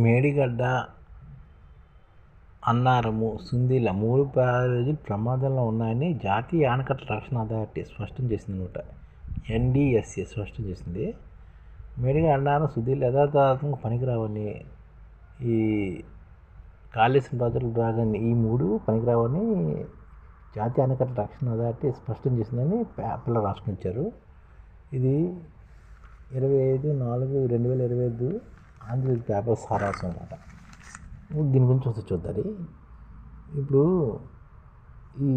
మేడిగడ్డ అన్నారము సుందీల మూడు బ్యారేజీలు ప్రమాదంలో ఉన్నాయని జాతీయ ఆనకట్ట రక్షణ అథారిటీ స్పష్టం చేసిందనమాట. ఎన్డిఎస్ఏ స్పష్టం చేసింది. మేడిగడ్డ అన్నారం సుందీల యథాతథంగా పనికిరావని ఈ కాళేశ్వరం ప్రాజెక్టులు రాగాన్ని ఈ మూడు పనికిరావని జాతీయ ఆనకట్ట రక్షణ అథారిటీ స్పష్టం చేసిందని పేపర్లో రాసుకుని ఇచ్చారు ఇది ఇరవై ఐదు నాలుగు రెండు వేల ఇరవై ఐదు ఆంధ్రజ్యోతి పేపర్ సారాంశం అనమాట దీని గురించి వస్తే చూద్దాం ఇప్పుడు ఈ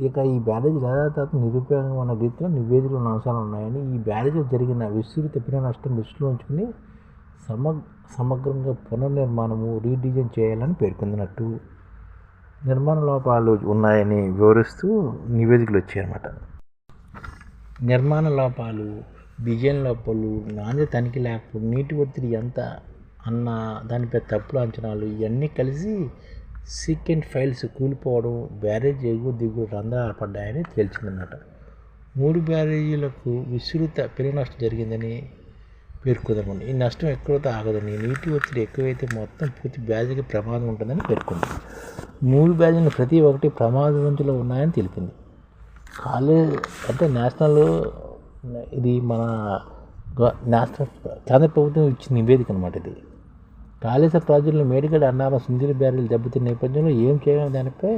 ఇక ఈ బ్యారేజ్ యథాతథ నిరుపయోగం అన్న రీతిలో నివేదికలు ఉన్న అంశాలు ఉన్నాయని ఈ బ్యారేజ్లో జరిగిన విస్తృత పిన నష్టం దృష్టిలో ఉంచుకుని సమగ్ సమగ్రంగా పునర్నిర్మాణము రీడిజైన్ చేయాలని పేర్కొందినట్టు నిర్మాణ లోపాలు ఉన్నాయని వివరిస్తూ నివేదికలు వచ్చాయన్నమాట. నిర్మాణ లోపాలు డిజైన్ లోపాలు నాణ్యత తనిఖీ లేకపోవడం నీటి ఒత్తిడి ఎంత అన్న దానిపై తప్పుడు అంచనాలు ఇవన్నీ కలిసి సీక్వెంట్ ఫైల్స్ కూలిపోవడం బ్యారేజ్ ఎగువ దిగువ రంధ్రాలు పడ్డాయని తేల్చిందన్నమాట. మూడు బ్యారేజీలకు విస్తృత పెను నష్టం జరిగిందని పేర్కొందనుకోండి ఈ నష్టం ఎక్కువతో ఆగదని నీటి ఒత్తిడి ఎక్కువైతే మొత్తం పూర్తి బ్యారేజీకి ప్రమాదం ఉంటుందని పేర్కొంది. మూడు బ్యారేజీలు ప్రతి ఒక్కటి ప్రమాదవంతులో ఉన్నాయని తెలిపింది. కాలేజ్ అంటే నేషనల్ ఇది మన నేషనల్ కేంద్ర ప్రభుత్వం ఇచ్చిన నివేదిక అనమాట ఇది. కాళేశ్వర ప్రాజెక్టులో మేడిగడ అన్నారం సుందరి బ్యారీలు దెబ్బతిన్న నేపథ్యంలో ఏం చేయాలని దానిపై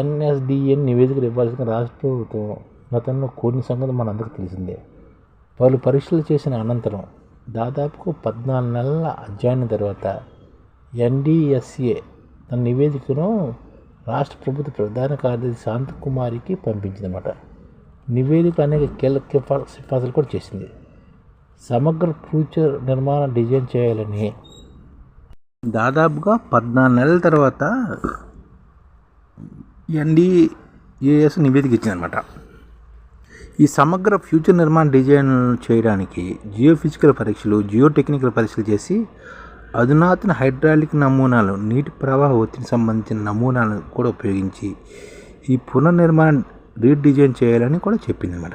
ఎన్ఎస్డిఎన్ నివేదికలు ఇవ్వాల్సిన రాష్ట్ర ప్రభుత్వం గతంలో కోరిన సంగతి మనందరికీ తెలిసిందే. పలు పరీక్షలు చేసిన అనంతరం దాదాపు పద్నాలుగు నెలల అధ్యయనం తర్వాత ఎన్డిఎస్ఏ తన నివేదికను రాష్ట్ర ప్రభుత్వ ప్రధాన కార్యదర్శి శాంతకుమారికి పంపించిందన్నమాట. నివేదిక అనేక కీలక సిఫార్సులు కూడా చేసింది. సమగ్ర ఫ్యూచర్ నిర్మాణం డిజైన్ చేయాలని. దాదాపుగా పద్నాలుగు నెలల తర్వాత ఎన్డిఏఎస్ నివేదిక ఇచ్చిందనమాట ఈ సమగ్ర ఫ్యూచర్ నిర్మాణ డిజైన్ చేయడానికి జియో ఫిజికల్ పరీక్షలు జియో టెక్నికల్ పరీక్షలు చేసి అధునాతన హైడ్రాలిక్ నమూనాలు నీటి ప్రవాహ ఒత్తిడి సంబంధించిన నమూనాలను కూడా ఉపయోగించి ఈ పునర్నిర్మాణం రీడిజైన్ చేయాలని కూడా చెప్పింది అన్నమాట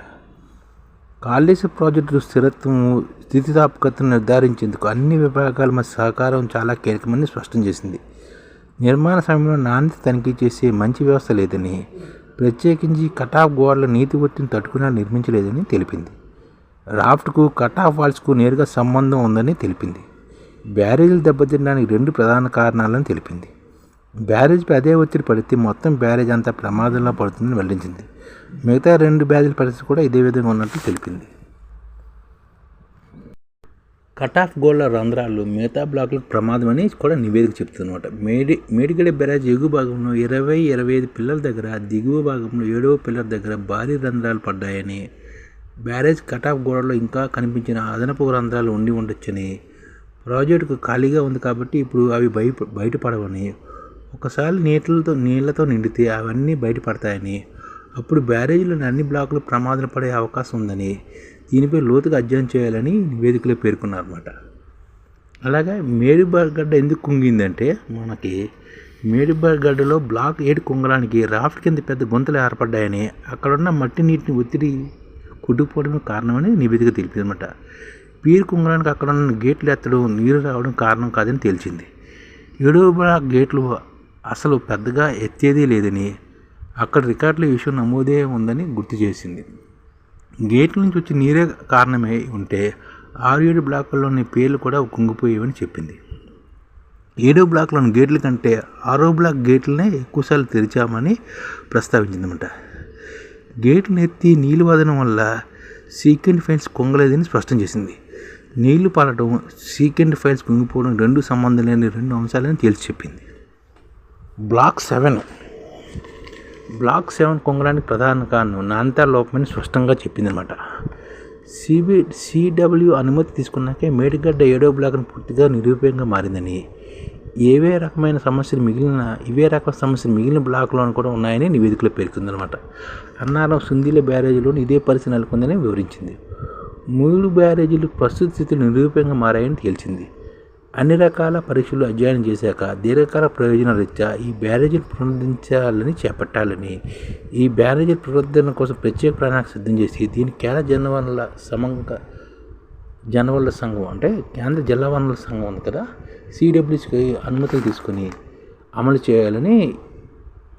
కాళేశ్వర ప్రాజెక్టు స్థిరత్వము స్థితిస్థాపకతను నిర్ధారించేందుకు అన్ని విభాగాల మధ్య సహకారం చాలా కీలకమని స్పష్టం చేసింది. నిర్మాణ సమయంలో నాణ్యత తనిఖీ చేసే మంచి వ్యవస్థ లేదని ప్రత్యేకించి కటాఫ్ గోడల నీతి ఒత్తిడిని తట్టుకునే నిర్మించలేదని తెలిపింది. రాఫ్ట్కు కటాఫ్ వాల్స్కు నేరుగా సంబంధం ఉందని తెలిపింది. బ్యారేజీలు దెబ్బతినడానికి రెండు ప్రధాన కారణాలని తెలిపింది. బ్యారేజ్పై అదే ఒత్తిడి పడితే మొత్తం బ్యారేజ్ అంతా ప్రమాదంలో పడుతుందని వెల్లడించింది. మిగతా రెండు బ్యారేజ్ల పరిస్థితి కూడా ఇదే విధంగా ఉన్నట్లు తెలిపింది. కట్ ఆఫ్ గోళ్ళ రంధ్రాలు మిగతా బ్లాకులకు ప్రమాదం అని కూడా నివేదిక చెప్తుందన్నమాట మేడి మేడిగడ బ్యారేజ్ ఎగువ భాగంలో ఇరవై ఇరవై ఐదు పిల్లల దగ్గర దిగువ భాగంలో ఏడవ పిల్లల దగ్గర భారీ రంధ్రాలు పడ్డాయని బ్యారేజ్ కట్ ఆఫ్ గోడలో ఇంకా కనిపించిన అదనపు రంధ్రాలు ఉండి ఉండొచ్చని ప్రాజెక్టుకు ఖాళీగా ఉంది కాబట్టి ఇప్పుడు అవి బయ బయటపడవని ఒకసారి నీటిలతో నీళ్ళతో నిండితే అవన్నీ బయటపడతాయని. అప్పుడు బ్యారేజీలోని అన్ని బ్లాకులు ప్రమాదం పడే అవకాశం ఉందని దీనిపై లోతుగా అధ్యయనం చేయాలని నివేదికలో పేర్కొన్నారన్నమాట. అలాగే మేడిగడ్డ ఎందుకు కుంగిందంటే మనకి మేడిగడ్డలో బ్లాక్ ఏడు కుంగడానికి రాఫ్ట్ కింద పెద్ద గుంతలు ఏర్పడ్డాయని అక్కడున్న మట్టి నీటిని ఒత్తిడి కొట్టుకుపోవడమే కారణమని నివేదిక తెలిపిందన్నమాట. పీరు కుంగడానికి అక్కడ ఉన్న గేట్లు ఎత్తడం నీరు రావడం కారణం కాదని తేల్చింది. ఏడవ బ్లాక్ గేట్లు అసలు పెద్దగా ఎత్తేదీ లేదని అక్కడ రికార్డుల విషయం నమోదే ఉందని గుర్తు చేసింది. గేట్ల నుంచి వచ్చి నీరే కారణమై ఉంటే ఆరు ఏడు బ్లాకుల్లోని పేర్లు కూడా కుంగిపోయేవని చెప్పింది. ఏడో బ్లాక్లోని గేట్ల కంటే ఆరో బ్లాక్ గేట్లనే ఎక్కువసార్లు తెరిచామని ప్రస్తావించిందన్నమాట గేట్లు ఎత్తి నీళ్ళు వదలడం వల్ల సీక్వెంట్ ఫైల్స్ కుంగలేదని స్పష్టం చేసింది. నీళ్ళు పారడం సీక్వెంట్ ఫైల్స్ కుంగిపోవడం రెండు సంబంధం లేని రెండు అంశాలని తేల్చి చెప్పింది. Block seven. బ్లాక్ సెవెన్ కొంగడానికి ప్రధాన కారణం నాణ్యత లోపమని స్పష్టంగా చెప్పిందనమాట సిబి సిడబ్ల్యూ అనుమతి తీసుకున్నాకే మేడిగడ్డ ఏడో బ్లాక్ను పూర్తిగా నిరూపేయంగా మారిందని. ఏవే రకమైన సమస్యలు మిగిలిన ఇవే రకమైన సమస్యలు మిగిలిన బ్లాక్లోనూ కూడా ఉన్నాయని నివేదికలో పేర్కొందనమాట అన్నారం సుందీల బ్యారేజీలోని ఇదే పరిస్థితి నెలకొందని వివరించింది. మూడు బ్యారేజీలు ప్రస్తుత స్థితిలో నిరుపయోగంగా మారాయని తేల్చింది. అన్ని రకాల పరీక్షలు అధ్యయనం చేశాక దీర్ఘకాల ప్రయోజన రీత్యా ఈ బ్యారేజీని పునరుద్ధరించాలని చేపట్టాలని. ఈ బ్యారేజీ పునరుద్ధరణ కోసం ప్రత్యేక ప్రణాళిక సిద్ధం చేసి దీని కేంద్ర జనవనరుల సమంగా జనవనరుల సంఘం అంటే కేంద్ర జలవనరుల సంఘం ఉంది కదా సిడబ్ల్యూసికి అనుమతులు తీసుకొని అమలు చేయాలని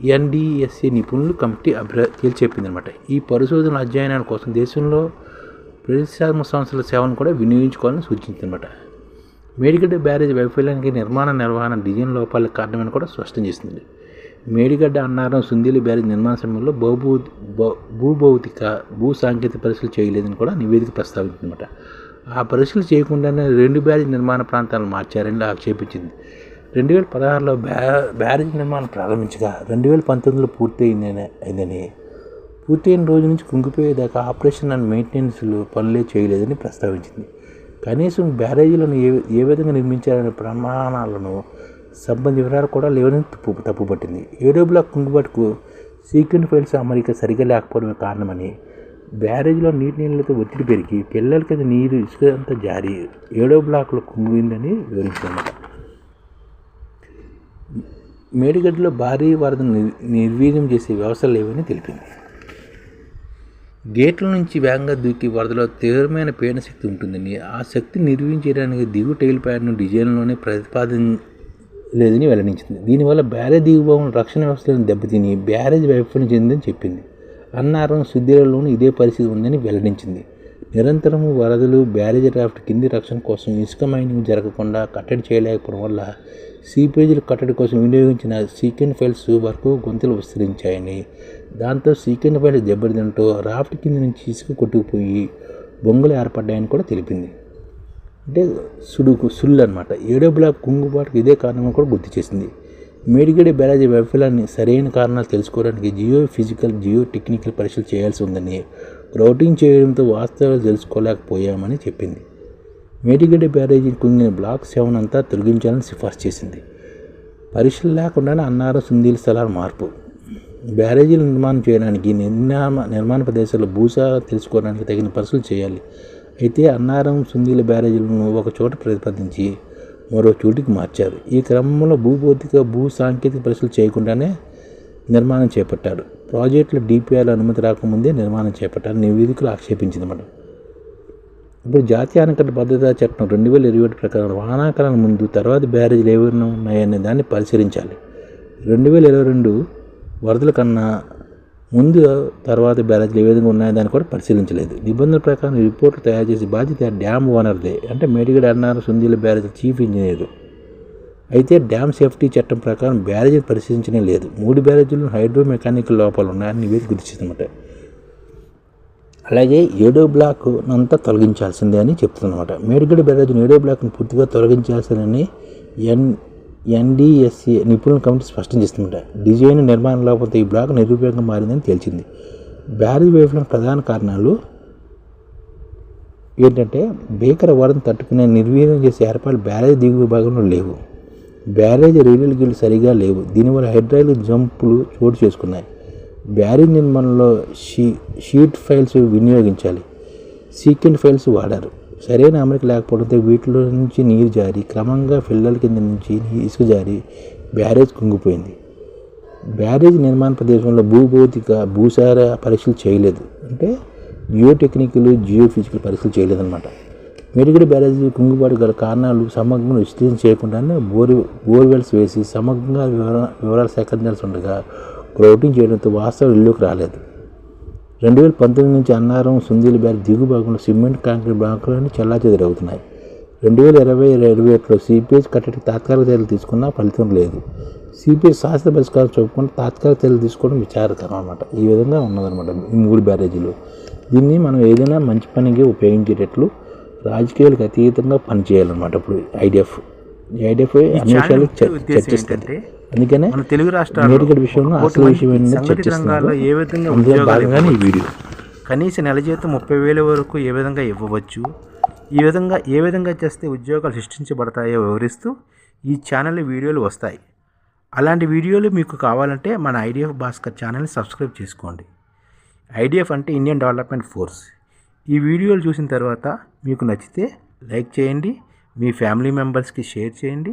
ఎన్డిఎస్సి నిపుణులు కమిటీ అభిప్రా తేల్చెప్పింది అనమాట ఈ పరిశోధన అధ్యయనాల కోసం దేశంలో ప్రతిష్టాత్మక సంస్థల సేవలను కూడా వినియోగించుకోవాలని సూచించింది అనమాట మేడిగడ్డ బ్యారేజ్ వైఫల్యానికి నిర్మాణ నిర్వహణ డిజైన్ లోపాలకు కారణమని కూడా స్పష్టం చేసింది. మేడిగడ్డ అన్నారం సుందీలి బ్యారేజ్ నిర్మాణ సమయంలో భూభూ భూభౌతిక భూ సాంకేతిక పరీక్షలు చేయలేదని కూడా నివేదిక ప్రస్తావించిందన్నమాట. ఆ పరీక్షలు చేయకుండానే రెండు బ్యారేజ్ నిర్మాణ ప్రాంతాలను మార్చారని ఆక్షేపించింది రెండు వేల పదహారులో బ్యా బ్యారేజ్ నిర్మాణం ప్రారంభించగా రెండు వేల పంతొమ్మిదిలో పూర్తయిందని అయిందని పూర్తయిన రోజు నుంచి కుంగిపోయేదాకా ఆపరేషన్ అండ్ మెయింటెనెన్స్లు పనులే చేయలేదని ప్రస్తావించింది. కనీసం బ్యారేజీలను ఏ ఏ విధంగా నిర్మించాలనే ప్రమాణాలను సంబంధిత వివరాలు కూడా లేవని తప్పు తప్పుపట్టింది. ఏడో బ్లాక్ కుంగుబాటుకు సీక్వెంట్ ఫైల్స్ అమరిక సరిగా లేకపోవడమే కారణమని బ్యారేజ్లో నీటి నీళ్ళతో ఒత్తిడి పెరిగి పిల్లల కింద నీరు ఇసుక అంతా జారి ఏడో బ్లాక్లో కుంగిందని వివరించింది. మేడిగడ్డలో భారీ వరదను నిర్వీర్యం చేసే వ్యవస్థలు లేవని తెలిపింది. గేట్ల నుంచి వేగంగా దూకి వరదలో తీవ్రమైన పీడన శక్తి ఉంటుందని ఆ శక్తిని నిర్వహించడానికి దిగు టైల్ ప్యాడ్ను డిజైన్లోనే ప్రతిపాదన లేదని వెల్లడించింది. దీనివల్ల బ్యారేజ్ దిగుభాగం రక్షణ వ్యవస్థలను దెబ్బతిని బ్యారేజ్ వైఫల్యం చెందిందని చెప్పింది. అన్నారం శుద్ధిలోనూ ఇదే పరిస్థితి ఉందని వెల్లడించింది. నిరంతరము వరదలు బ్యారేజ్ రాఫ్ట్ కింది రక్షణ కోసం ఇసుక మైనింగ్ జరగకుండా కట్టడి చేయలేకపోవడం వల్ల సీపేజీల కట్టడి కోసం వినియోగించిన సీక్వెన్ ఫైల్స్ వరకు గొంతులు విస్తరించాయని దాంతో సీకెన్ పైన దెబ్బతింటూ రాఫ్ట్ కింద నుంచి ఇసుక కొట్టుకుపోయి బొంగులు ఏర్పడ్డాయని కూడా తెలిపింది. అంటే సుడుకు సుళ్ళు అనమాట ఏడో బ్లాక్ కుంగుబాటుకు ఇదే కారణం కూడా గుర్తు చేసింది. మేడిగడి బ్యారేజీ వైఫల్యాన్ని సరైన కారణాలు తెలుసుకోవడానికి జియో ఫిజికల్ జియో టెక్నికల్ పరీక్షలు చేయాల్సి ఉందని రౌటింగ్ చేయడంతో వాస్తవాలు తెలుసుకోలేకపోయామని చెప్పింది. మేడిగడ్డ బ్యారేజీ కుంగిన బ్లాక్ సెవెన్ అంతా తొలగించాలని సిఫార్సు చేసింది. పరీక్షలు లేకుండానే అన్నారం సుందీల స్థలాల మార్పు. బ్యారేజీలు నిర్మాణం చేయడానికి నిర్మాణ నిర్మాణ ప్రదేశాల్లో భూసా తెలుసుకోవడానికి తగిన పరీక్షలు చేయాలి. అయితే అన్నారం సుందీల బ్యారేజీలను ఒక చోట ప్రతిపాదించి మరో చోటికి మార్చారు. ఈ క్రమంలో భూభౌతిక భూ సాంకేతిక పరీక్షలు చేయకుండానే నిర్మాణం చేపట్టారు. ప్రాజెక్టులు డిపిఆర్ అనుమతి రాకముందే నిర్మాణం చేపట్టారు నివేదికలు ఆక్షేపించిందన్నమాట ఇప్పుడు జాతీయ ఆనకట్ట భద్రతా చట్టం రెండు వేల ఇరవై ఒకటి ప్రకారం వానాకాలం ముందు తర్వాత బ్యారేజీలు ఏమైనా ఉన్నాయనే దాన్ని పరిశీలించాలి. రెండు వేల ఇరవై రెండు వరదల కన్నా ముందు తర్వాత బ్యారేజ్లు ఏ విధంగా ఉన్నాయో దాన్ని కూడా పరిశీలించలేదు. నిబంధనల ప్రకారం రిపోర్ట్లు తయారు చేసే బాధ్యత డ్యామ్ ఓనర్దే. అంటే మేడిగడ అన్నారు సుందీల బ్యారేజ్ చీఫ్ ఇంజనీర్. అయితే డ్యామ్ సేఫ్టీ చట్టం ప్రకారం బ్యారేజీని పరిశీలించనే లేదు. మూడు బ్యారేజీలు హైడ్రో మెకానికల్ లోపాలు ఉన్నాయని నివేది గుర్తిస్తుందన్నమాట అలాగే ఏడో బ్లాక్ అంతా తొలగించాల్సిందే అని చెప్తుందన్నమాట మేడిగడ బ్యారేజ్ని ఏడో బ్లాక్ని పూర్తిగా తొలగించాల్సిందని ఎన్ ఎన్డీఎస్సీ నిపుణుల కమిటీ స్పష్టం చేస్తుందట. డిజైన్ నిర్మాణం లేకపోతే ఈ బ్లాక్ నిరుపయోగంగా మారిందని తేల్చింది. బ్యారేజ్ వైఫల్యం ప్రధాన కారణాలు ఏంటంటే భీకర వరదను తట్టుకునే నిర్వీర్యం చేసే ఏర్పాట్లు బ్యారేజ్ దిగువ విభాగంలో లేవు. బ్యారేజ్ రీడల్ గిల్లు సరిగా లేవు. దీనివల్ల హైడ్రాలిక్ జంపులు చోటు చేసుకున్నాయి. బ్యారేజ్ నిర్మాణంలో షీ షీట్ ఫైల్స్ వినియోగించాలి. సీక్వెంట్ ఫైల్స్ వాడారు. సరైన అమరిక లేకపోవడంతో వీటిలో నుంచి నీరు జారి క్రమంగా పిల్లల కింద నుంచి ఇసుక జారి బ్యారేజ్ కుంగిపోయింది. బ్యారేజ్ నిర్మాణ ప్రదేశంలో భూభౌతిక భూసార పరీక్షలు చేయలేదు. అంటే జియోటెక్నికల్ జియోఫిజికల్ పరీక్షలు చేయలేదన్నమాట. మెరుగుడి బ్యారేజ్ కుంగుబాటు గల కారణాలు సమగ్రంగా విశ్లేషణ చేయకుండానే బోర్ బోర్వెల్స్ వేసి సమగ్రంగా వివర వివరాలు సేకరించాల్సి ఉండగా గ్రౌటింగ్ చేయడంతో వాస్తవం ఇల్లుకి రాలేదు. రెండు వేల పంతొమ్మిది నుంచి అన్నారం సుందీల బ్యాగ్ దిగు భాగంలో సిమెంట్ కాంక్రీట్ బ్లాకులన్నీ చెల్లాచెదరవుతున్నాయి. రెండు వేల ఇరవై ఇరవై ఒకటిలో సిపిఎస్ కట్టడికి తాత్కాలిక చర్యలు తీసుకున్నా ఫలితం లేదు. సిపిఎస్ శాస్త్ర పరిష్కారం చూపుకుంటే తాత్కాలిక చర్యలు తీసుకోవడం విచారకరం అనమాట ఈ విధంగా ఉన్నదన్నమాట ఈ మూడు బ్యారేజీలు. దీన్ని మనం ఏదైనా మంచి పనికి ఉపయోగించేటట్లు రాజకీయాలకు అతీతంగా పనిచేయాలన్నమాట ఇప్పుడు ఐడిఎఫ్ ఐడిఎఫ్ అన్ని విషయాలు చర్చిస్తుంది. అందుకనే మన తెలుగు రాష్ట్రాల్లో మేడిగడ విషయంలో అసలు విషయం సంఘటిత రంగాల్లో ఏ విధంగా ఉద్యోగాలు ఈ వీడియో. కనీస నెల జీతం ముప్పై వేల వరకు ఏ విధంగా ఇవ్వవచ్చు? ఈ విధంగా ఏ విధంగా చేస్తే ఉద్యోగాలు సృష్టించబడతాయో వివరిస్తూ ఈ ఛానల్ వీడియోలు వస్తాయి. అలాంటి వీడియోలు మీకు కావాలంటే మన ఐడిఎఫ్ భాస్కర్ ఛానల్ని సబ్స్క్రైబ్ చేసుకోండి. ఐడిఎఫ్ అంటే ఇండియన్ డెవలప్మెంట్ ఫోర్స్. ఈ వీడియోలు చూసిన తర్వాత మీకు నచ్చితే లైక్ చేయండి మీ ఫ్యామిలీ మెంబర్స్కి షేర్ చేయండి